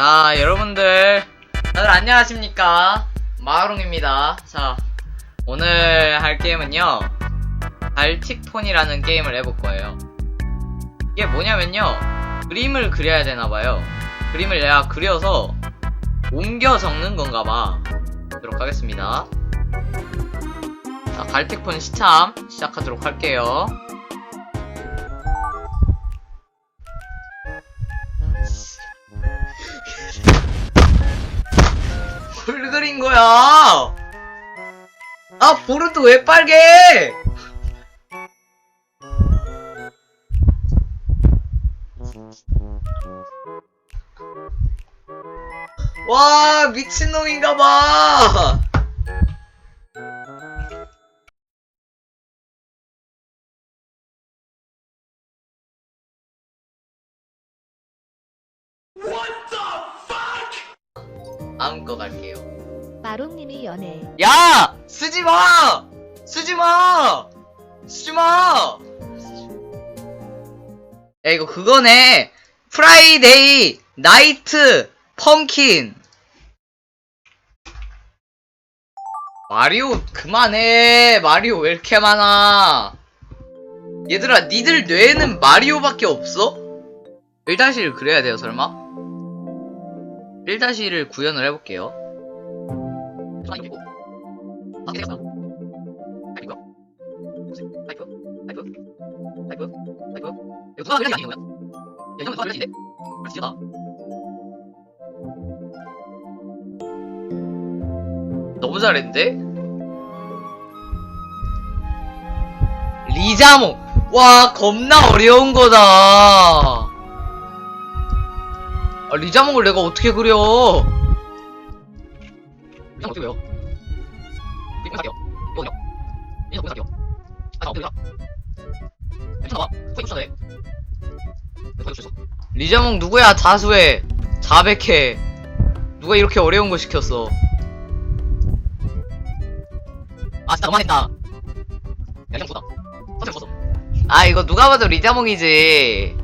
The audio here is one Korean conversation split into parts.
자, 여러분들, 다들 안녕하십니까? 마하롱입니다. 자, 오늘 할 게임은요, 발틱폰이라는 게임을 해볼 거예요. 이게 뭐냐면요, 그림을 그려야 되나봐요. 그림을 내가 그려서 옮겨 적는 건가봐. 보도록 하겠습니다. 자, 발틱폰 시참 시작하도록 할게요. 거야? 아, 보르도 왜 빨개? 와, 미친놈인가봐! 다음 거 갈게요. 마롱님이 연애 야! 쓰지 마! 쓰지 마! 쓰지 마! 야, 이거 그거네. 프라이데이, 나이트, 펌킨. 마리오, 그만해. 마리오 왜 이렇게 많아? 얘들아, 니들 뇌에는 마리오밖에 없어? 1-1을 그려야 돼요, 설마? 1-1을 구현을 해볼게요. 아이고. 아, 되겠어. 아이고. 아이고. 아이고. 아이고. 아이고. 이거 누가 그려진 게 아닌 거야? 야, 이거 누가 그려진데? 진짜. 너무 잘했는데? 리자몽. 와, 겁나 어려운 거다. 아, 리자몽을 내가 어떻게 그려? 이상 어떻게 왜요? 이거 사게요. 이거요. 이거 사게요. 아, 어떻게 가? 괜찮아 봐. 거의 없어. 거의 없어. 리자몽 누구야? 자수해. 자백해. 누가 이렇게 어려운 거 시켰어? 아, 진짜 너무했다. 야, 이거 쏟아. 사실 쏟어. 아, 이거 누가 봐도 리자몽이지.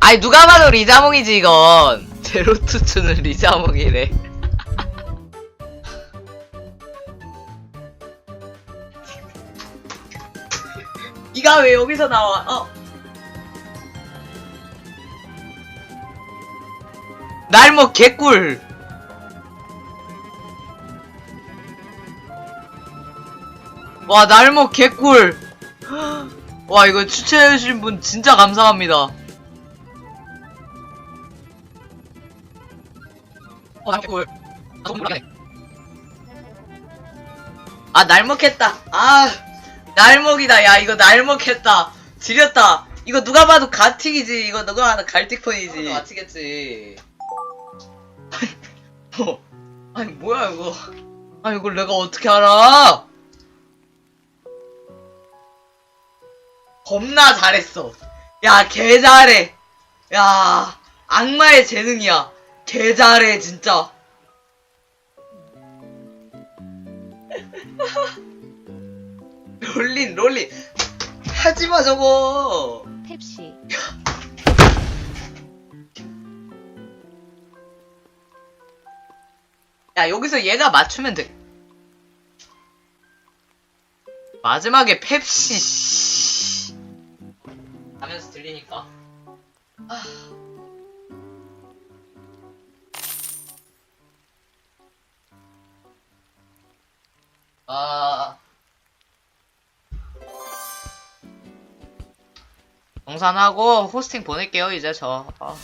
아이, 누가 봐도 리자몽이지, 이건. 제로투투는 리자몽이래. 이가 왜 여기서 나와? 어. 날먹 개꿀. 와 날먹 개꿀. 와 이거 추천해주신 분 진짜 감사합니다. 어 날먹 개꿀. 아. 아 날먹했다. 아 날먹이다. 야 이거 날먹했다. 지렸다. 이거 누가 봐도 가틱이지. 이거 누가 봐도 갈틱폰이지. 맞히겠지. 뭐 아니 뭐야 이거. 아니 이걸 내가 어떻게 알아? 겁나 잘했어. 야 개 잘해. 야 악마의 재능이야. 개 잘해 진짜. 롤린 롤린. 하지마 저거. 펩시. 야 여기서 얘가 맞추면 돼. 마지막에 펩시 씨. 하면서 들리니까. 아. 아 정산하고 호스팅 보낼게요 이제 저 아.